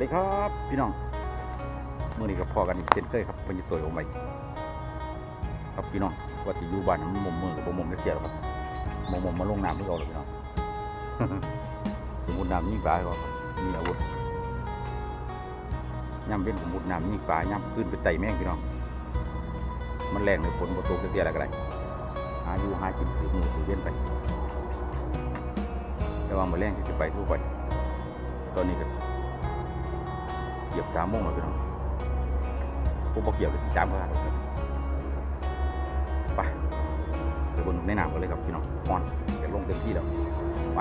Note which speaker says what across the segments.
Speaker 1: วัสดีครับพี่น้องมื่อนี้กับพ่อกันอีกเช่นเคยครับเป็นตัวผมไปครับพี่น้องว่าที่อยู่บ้านมันมุมมือกับบ่มุมได้เสียหรอกครับมุมมุมมาลงน้ำที่เราเลยพี่น้องสมมติน้ำยิ่งปลาก็มีอาวุธย่ำเป็นสมมติน้ำยิ่งปลาย่ำขึ้นไปไต่แม่งพี่น้องมันแรงเลยฝนบ่ตกจะเสียอะไรก็ได้หาอยู่หากินถือมือถือเว้นไปแต่ว่ามาแรงจะไปทั่วไป ตอนนี้ก็ เกี่ยบสามโมงเลยพี่น้องผมบอกเหยียบสามก็ได้ครับไปเดี๋ยวบนในน้ำกันเลยครับพี่น้องมอนจะลงเต็มที่แล้วไป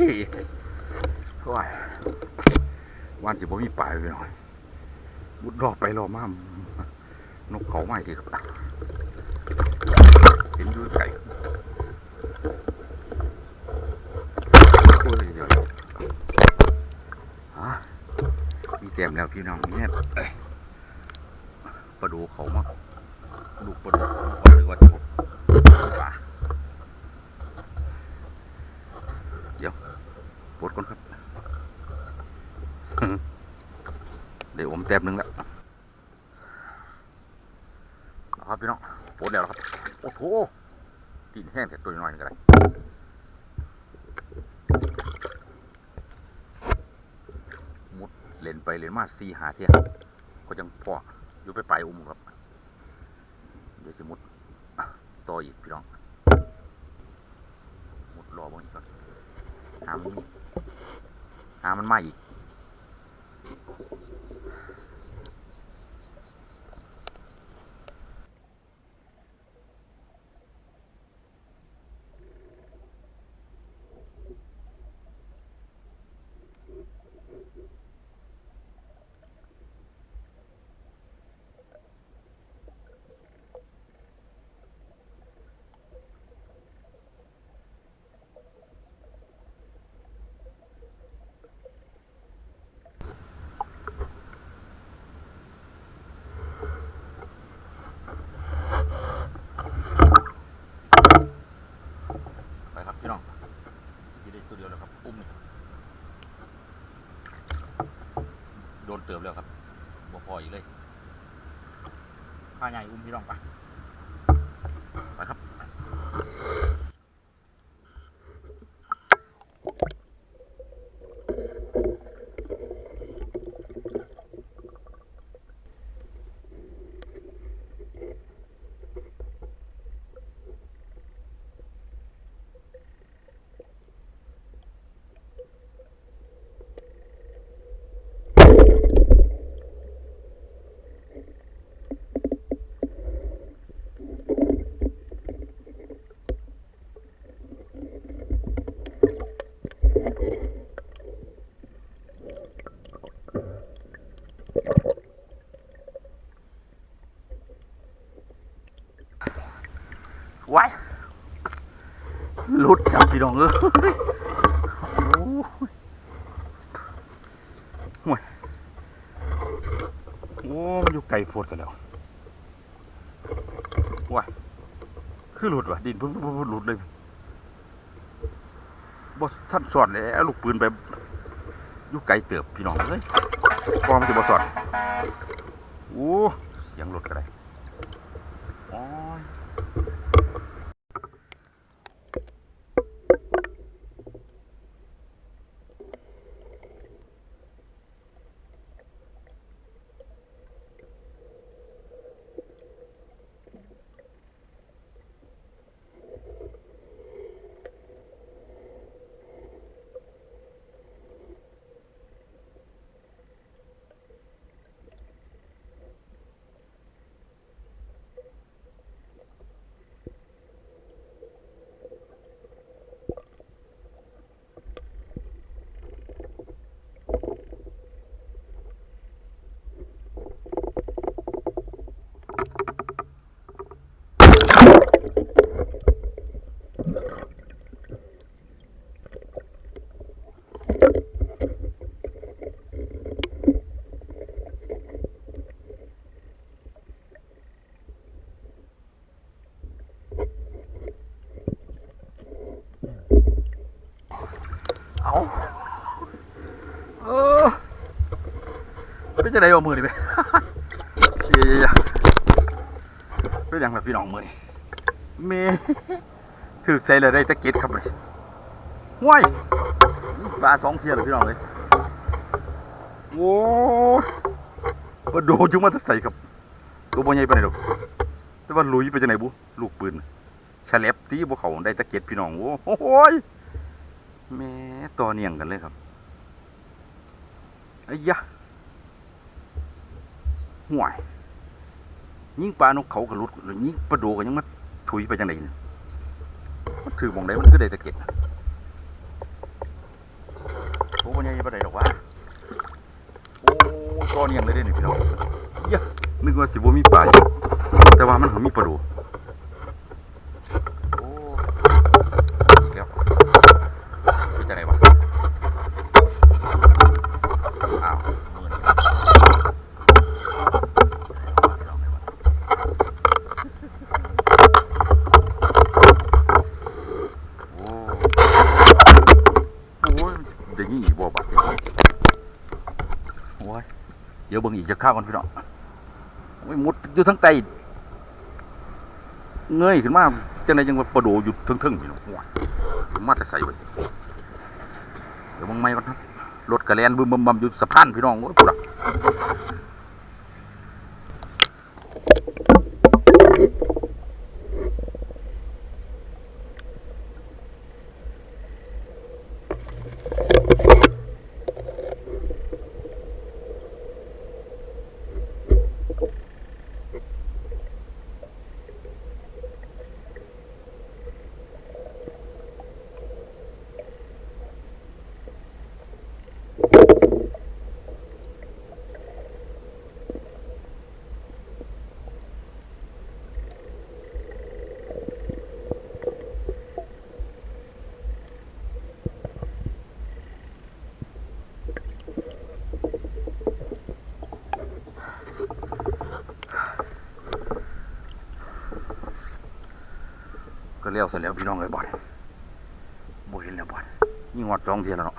Speaker 1: ว้ายวันที่มีปลายไปหน่อยบุดรอบไปรอบมานกเขาไม่ทีครับเห็นอยูไก่โอ้ยเดี๋ยวฮะมีแต้มแล้วพี่น้องเนี่ยปลาดูเขามากดูปลาดูเขามาก่อนหรือว่าจะป่าเดี๋ยวปลดก่อนครับ เดี๋ยวผมแต้มหนึ่งแล้วครับพี่น้องปลดแล้วครับ โอ้โหตีนแห้งแต่ตัวน้อยนี่ก็ได้มุดเล่นไปเล่นมาสี่หาเที่ยก็จังพออยู่ไปไปอุ้มครับ เดี๋ยวสิมุดต่ออีกพี่น้อง มุดรอบ้างอีกก่อนหามันหามันมาอีก ไปครับพี่น้องยี่ได้ตัวเดียวแล้วครับอุ้มนี่โดนเติมแล้วครับบ่พออีกเลยข้าใหญ่อุ้มพี่รองไปไปครับ ว้ายหลุดครับพี่น้องเอ้ยโอ้ยห่วยโอ้มันอยู่ไกลโพดซะแล้วว้ายคือหลุดว่ะดินพุ่นพุ่นหลุดเลยบ่ท่านสอนเลยลูกปืนไปอยู่ไกลเติบพี่น้องเอ้ยพอมันจะบ่สอนโอ้เสียงหลุดก็ได้โอ้ยเออ เป็นจะได้เอามือดิไปเย้ยๆเป็นอย่างแบบพี่น้องมือนี่เมถือใส่เลยได้ตะเกียบครับเลยห้วยปลาสองเทียเลยพี่น้องเลยโอ้มาโดจุงมาจะใส่ครับตัวบ่ใหญ่ไปไหนดอกแต่ว่าลุยไปจังไหนบุลูกปืนฉลับตีบ่เขาได้ตะเกียบพี่น้องโอ้โหยแม่ต่อเนียงกันเลยครับไอ้ยะ ห่วยยิ่งปลานกเขากระลุดยิ่งปลาดูกันยังมาถุยไปจังไดเนี่ยมันถือมองไดมันก็ได้ตะเก็ดโอ้ปัญญาปไหนหรอกวะโอ้ก้อเนียงเลยเด้นี่พี่น้องเยะนึกว่าสิบ่มีปลาอยู่แต่ว่ามันหอมีปลาดูโอ้เดี๋ยว เป็นจังไงวะอ้าวมือนี่โอ้โอ้ยเดี๋ยวนี้อีกบ่บัดเนี่ยโอ้ยเดี๋ ยวเบิ่งอีกจะข้าวกันพี่น้องไม่มุดอยู่ทั้งไตเงยขึ้นมาจังไรจังว่าประโดอยู่ทึ่งๆพี่น้องมาแต่ใส่ไปเดี๋ยวมึงไม่กันนะรถกระแลนบึมบึมบึมอยู่สะพานพี่น้องโอ้ตุ๊ด ก็เลี้ยวเสร็จแล้วพี่น้องเลยบ่อนบ่เห็นแล้วบ่อนยิ่งวัดจองเทียนแล้วเนาะ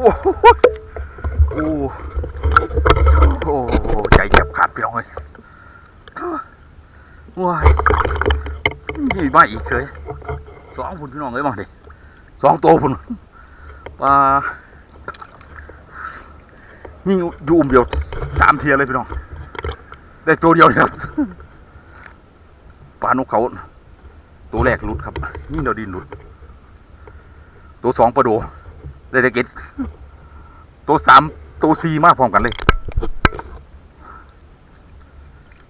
Speaker 1: โอ้โหโอ้โหใจเจ็บขาดพี่น้องเลยว้ายนี่มาอีกเลยสองพุ่นพี่น้องเลยมาดิสองตัวพุ่นปลานี่อยู่อุ้มเดียวสามเทียเลยพี่น้อง ได้ตัวเดียวเนี่ยปลานกเขาตัวแรกหลุดครับ นี่เราดินหลุด ตัวสองปลาโด เศรษฐกิจตัวสามตัวสี่มากพร้อมกันเลย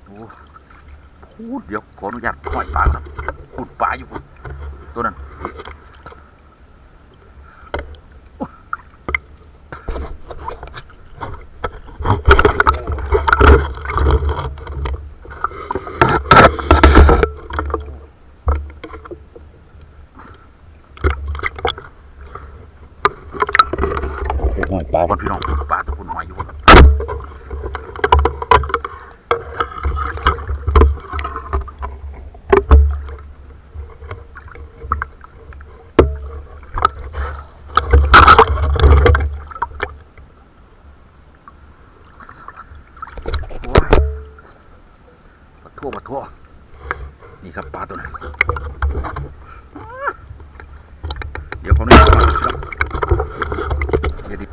Speaker 1: โอ้พูดเดี๋ยวขออนุญาตห้อยปลาครับพูดปลาอยู่คนตัวนั้น หอยปลาพี่น้องปลาตัวคุณหอยอยู่บนโอ้ยปลา ทั่วปลาทั่ว นี่ครับปลาตัวนั้นเดี๋ยวเขาเนี่ยครับเดี๋ยวดิ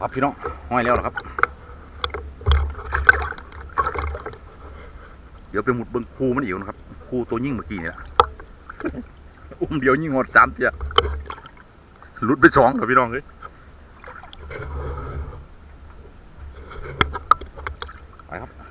Speaker 1: ครับพี่น้องห้อยแล้วหรอครับ เดี๋ยวไปหมุดบิ้งคูมันอีกนะครับ คูตัวยิ่งเมื่อกี้นี่แหละอุ้มเดียวยิ่งหดสามเทียหลุดไปสองเหรอพี่น้องเอ้ยไปครับ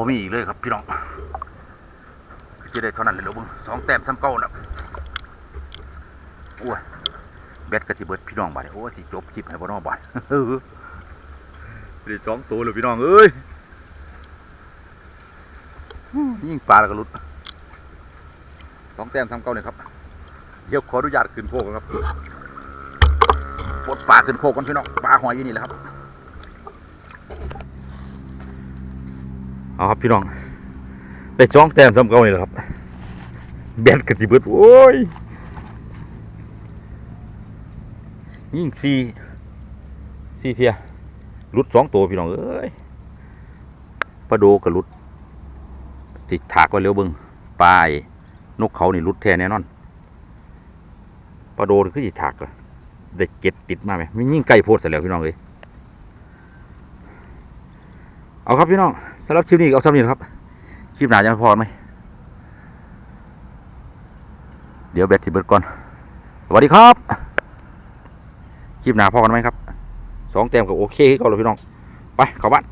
Speaker 1: บ่มีอีกเลยครับ พี่น้องจะได้เท่านั้นเลยเหรอบึงสองแต้มซ้ำเก้าแล้วโอ้ยแบตกระสิเบิดพี่น้องบาดโอ้ยสิจบคลิปให้บ่น้องบาดเออได้สองตัวเลยพี่น้องเอ้ยยิ่งปลาแล้วก็ลุดสองแต้มซ้ำเก้าเลยครับเดี๋ยวขออนุญาตขึ้นโคกก่อนครับปลดปลาขึ้นโคกก่อนพี่น้องปลาหอยอยู่นี่แหละครับ เอาครับพี่น้องได้จ้องแต้มซ้ำเก่านี่แหละครับแบนกระติเบิดโอ้ยยิ่งสี่สี่เทียหลุดสองตัวพี่น้องเอ้ยปลาโดกับลุดติดถากไว้เร็วเบิงปลายนกเขานี่หลุดแท้แน่นอนปลาโดคือติดถากอะได้เจ็ดติดมาไหมไม่ยิ่งไกลโพดเสร็จแล้วพี่น้องเลยเอาครับพี่น้อง สำหรับคลิปนี้ก็เอาสำนี้นะครับ คลิปหนาจะพอไหม เดี๋ยวแบตสิเบิดก่อน สวัสดีครับ คลิปหนาพอกันไหมครับ สองเต็มกับโอเคก็เลยพี่น้อง ไปเข้าบ้าน